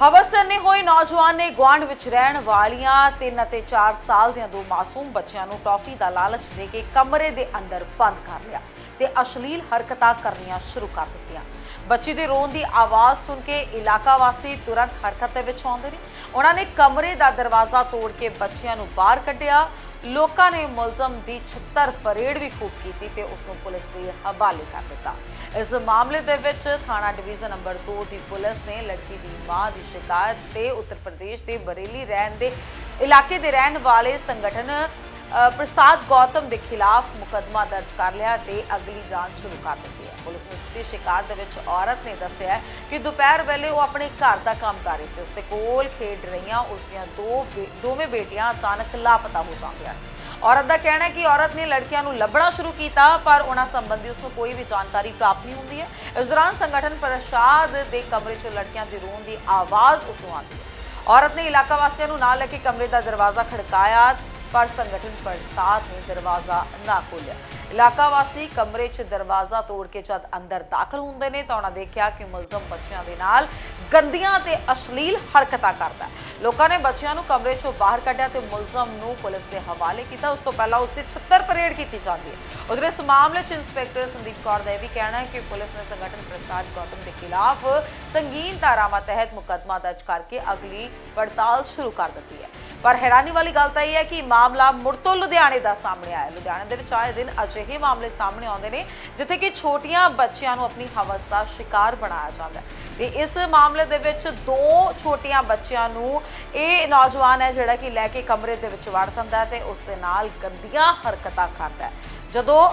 ਹਵਸਨੇ ਹੋਏ ਨੌਜਵਾਨ ਨੇ ਗੁਆਂਢ ਵਿੱਚ ਰਹਿਣ ਵਾਲੀਆਂ 3 ਅਤੇ 4 ਸਾਲ ਦੀਆਂ ਦੋ ਮਾਸੂਮ ਬੱਚਿਆਂ ਨੂੰ ਟੌਫੀ ਦਾ ਲਾਲਚ ਦੇ ਕੇ ਕਮਰੇ ਦੇ ਅੰਦਰ ਬੰਦ ਕਰ ਲਿਆ ਤੇ ਅਸ਼ਲੀਲ ਹਰਕਤਾਂ ਕਰਨੀਆਂ ਸ਼ੁਰੂ ਕਰ ਦਿੱਤੀਆਂ। ਬੱਚੀ ਦੇ ਰੋਣ ਦੀ ਆਵਾਜ਼ ਸੁਣ ਕੇ ਇਲਾਕਾ ਵਾਸੀ ਤੁਰੰਤ ਹਰਕਤ ਦੇ ਵਿੱਚ ਆਉਂਦੇ ਨੇ। ਉਹਨਾਂ ਨੇ ਕਮਰੇ ਦਾ ਦਰਵਾਜ਼ਾ ਤੋੜ ਕੇ ਬੱਚਿਆਂ ਨੂੰ ਬਾਹਰ ਕੱਢਿਆ। ਲੋਕਾਂ ਨੇ ਮੁਲਜ਼ਮ ਦੀ ਛਿੱਤਰ ਪਰੇਡ ਵੀ ਖੂਬ ਕੀਤੀ ਤੇ ਉਸ ਨੂੰ ਪੁਲਿਸ ਦੇ ਹਵਾਲੇ ਕਰ ਦਿੱਤਾ। ਇਸ ਮਾਮਲੇ ਦੇ ਵਿੱਚ ਥਾਣਾ ਡਿਵੀਜ਼ਨ ਨੰਬਰ 2 ਦੀ ਪੁਲਿਸ ਨੇ ਲੜਕੀ ਦੀ ਮਾਂ ਦੀ ਸ਼ਿਕਾਇਤ ਤੇ ਉੱਤਰ ਪ੍ਰਦੇਸ਼ ਦੇ ਬਰੇਲੀ ਰਹਿਣ ਦੇ ਇਲਾਕੇ ਦੇ ਰਹਿਣ ਵਾਲੇ ਸੰਗਠਨ ਪ੍ਰਸਾਦ ਗੌਤਮ ਦੇ ਖਿਲਾਫ ਮੁਕੱਦਮਾ ਦਰਜ ਕਰ ਲਿਆ ਤੇ ਅਗਲੀ ਜਾਂਚ ਸ਼ੁਰੂ ਕਰ ਦਿੱਤੀ ਹੈ। ਪੁਲਿਸ ਨੂੰ ਦਿੱਤੀ ਸ਼ਿਕਾਇਤ ਦੇ ਵਿੱਚ ਔਰਤ ਨੇ ਦੱਸਿਆ ਕਿ ਦੁਪਹਿਰ ਵੇਲੇ ਉਹ ਆਪਣੇ ਘਰ ਦਾ ਕੰਮ ਕਰ ਰਹੀ ਸੀ। ਉਸ ਦੇ ਕੋਲ ਖੇਡ ਰਹੀਆਂ ਉਸ ਦੀਆਂ ਦੋ ਬੇ- ਦੋਵੇਂ ਬੇਟੀਆਂ ਅਚਾਨਕ ਲਾਪਤਾ ਹੋ ਜਾਂਦੀਆਂ ਔਰਤ ਦਾ ਕਹਿਣਾ ਹੈ ਕਿ ਔਰਤ ਨੇ ਲੜਕੀਆਂ ਨੂੰ ਲੱਭਣਾ ਸ਼ੁਰੂ ਕੀਤਾ, ਪਰ ਉਹਨਾਂ ਸੰਬੰਧੀ ਉਸ ਨੂੰ ਕੋਈ ਵੀ ਜਾਣਕਾਰੀ ਪ੍ਰਾਪਤ ਨਹੀਂ ਹੁੰਦੀ ਹੈ। ਇਸ ਦੌਰਾਨ ਸੰਗਠਨ ਪ੍ਰਸਾਦ ਦੇ ਕਮਰੇ 'ਚੋਂ ਲੜਕੀਆਂ ਦੀ ਰੋਣ ਦੀ ਆਵਾਜ਼ ਉਸ ਨੂੰ ਆਉਂਦੀ ਹੈ। ਔਰਤ ਨੇ ਇਲਾਕਾ ਵਾਸੀਆਂ ਨੂੰ ਨਾਲ ਲੈ ਕੇ ਕਮਰੇ ਦਾ ਦਰਵਾਜ਼ਾ ਖੜਕਾਇਆ ਪਰ ਸੰਗਠਨ ਪ੍ਰਸਾਦ ਨੇ ਦਰਵਾਜ਼ਾ ਨਾ ਖੋਲ੍ਹਿਆ। ਇਲਾਕਾ ਵਾਸੀ ਕਮਰੇ 'ਚ ਦਰਵਾਜ਼ਾ ਤੋੜ ਕੇ ਜਦ ਅੰਦਰ ਦਾਖਲ ਹੁੰਦੇ ਨੇ ਤਾਂ ਉਹਨਾਂ ਦੇਖਿਆ ਕਿ ਮੁਲਜ਼ਮ ਬੱਚਿਆਂ ਦੇ ਨਾਲ ਗੰਦੀਆਂ ਤੇ ਅਸ਼ਲੀਲ ਹਰਕਤਾਂ ਕਰਦਾ ਲੋਕਾਂ ਨੇ ਬੱਚਿਆਂ ਨੂੰ ਕਮਰੇ 'ਚੋਂ ਬਾਹਰ ਕੱਢਿਆ ਤੇ ਮੁਲਜ਼ਮ ਨੂੰ ਪੁਲਿਸ ਦੇ ਹਵਾਲੇ ਕੀਤਾ। ਉਸ ਤੋਂ ਪਹਿਲਾਂ ਉਸ ਤੇ ਛੱਤਰ ਪਰੇਡ ਕੀਤੀ ਜਾਂਦੀ ਹੈ। ਉਧਰ ਇਸ ਮਾਮਲੇ 'ਚ ਇੰਸਪੈਕਟਰ ਸੰਦੀਪ ਕੌਰ ਦਾ ਇਹ ਵੀ ਕਹਿਣਾ ਹੈ ਕਿ ਪੁਲਿਸ ਨੇ ਸੰਗਠਨ ਪ੍ਰਸਾਦ ਗੌਤਮ ਦੇ ਖਿਲਾਫ ਸੰਗੀਨ ਧਾਰਾਵਾਂ ਤਹਿਤ ਮੁਕੱਦਮਾ ਦਰਜ ਕਰਕੇ ਅਗਲੀ ਪੜਤਾਲ ਸ਼ੁਰੂ ਕਰ ਦਿੱਤੀ ਹੈ। ਪਰ ਹੈਰਾਨੀ ਵਾਲੀ ਗੱਲ ਤਾਂ ਇਹ ਹੈ ਕਿ ਮਾਮਲਾ ਮੁੜ ਤੋਂ ਲੁਧਿਆਣੇ ਦਾ ਸਾਹਮਣੇ ਆਇਆ। ਲੁਧਿਆਣੇ ਦੇ ਵਿੱਚ ਆਏ ਦਿਨ ਅਜਿਹੇ ਮਾਮਲੇ ਸਾਹਮਣੇ ਆਉਂਦੇ ਨੇ, ਜਿੱਥੇ ਕਿ ਛੋਟੀਆਂ ਬੱਚਿਆਂ ਨੂੰ ਆਪਣੀ ਹਵਸ ਦਾ ਸ਼ਿਕਾਰ ਬਣਾਇਆ ਜਾਂਦਾ ਹੈ। ਤੇ ਇਸ ਮਾਮਲੇ ਦੇ ਵਿੱਚ ਦੋ ਛੋਟੀਆਂ ਬੱਚਿਆਂ ਨੂੰ ਇਹ ਨੌਜਵਾਨ ਹੈ ਜਿਹੜਾ ਕਿ ਲੈ ਕੇ ਕਮਰੇ ਦੇ ਵਿੱਚ ਵੜ ਜਾਂਦਾ ਹੈ ਤੇ ਉਸ ਦੇ ਨਾਲ ਗੰਦੀਆਂ ਹਰਕਤਾਂ ਕਰਦਾ ਹੈ। ਜਦੋਂ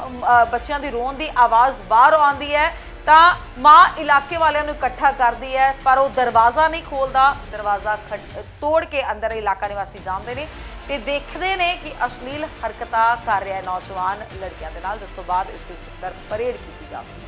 ਬੱਚਿਆਂ ਦੀ ਰੋਣ ਦੀ ਆਵਾਜ਼ ਬਾਹਰ ਆਉਂਦੀ ਹੈ ਤਾਂ ਮਾਂ ਇਲਾਕੇ ਵਾਲਿਆਂ ਨੂੰ ਇਕੱਠਾ ਕਰਦੀ ਹੈ, ਪਰ ਉਹ ਦਰਵਾਜ਼ਾ ਨਹੀਂ ਖੋਲਦਾ। ਦਰਵਾਜ਼ਾ ਖੜ- ਤੋੜ ਕੇ ਅੰਦਰ ਇਲਾਕਾ ਨਿਵਾਸੀ ਜਾਂਦੇ ਨੇ ਤੇ ਦੇਖਦੇ ਨੇ ਕਿ ਅਸ਼ਲੀਲ ਹਰਕਤਾਂ ਕਰ ਰਿਹਾ ਨੌਜਵਾਨ ਲੜਕੀਆਂ ਦੇ ਨਾਲ। ਜਿਸ ਤੋਂ ਬਾਅਦ ਇਸ ਦੀ ਚਿੱਤਰ ਪਰੇਡ ਕੀਤੀ ਜਾਂਦੀ ਹੈ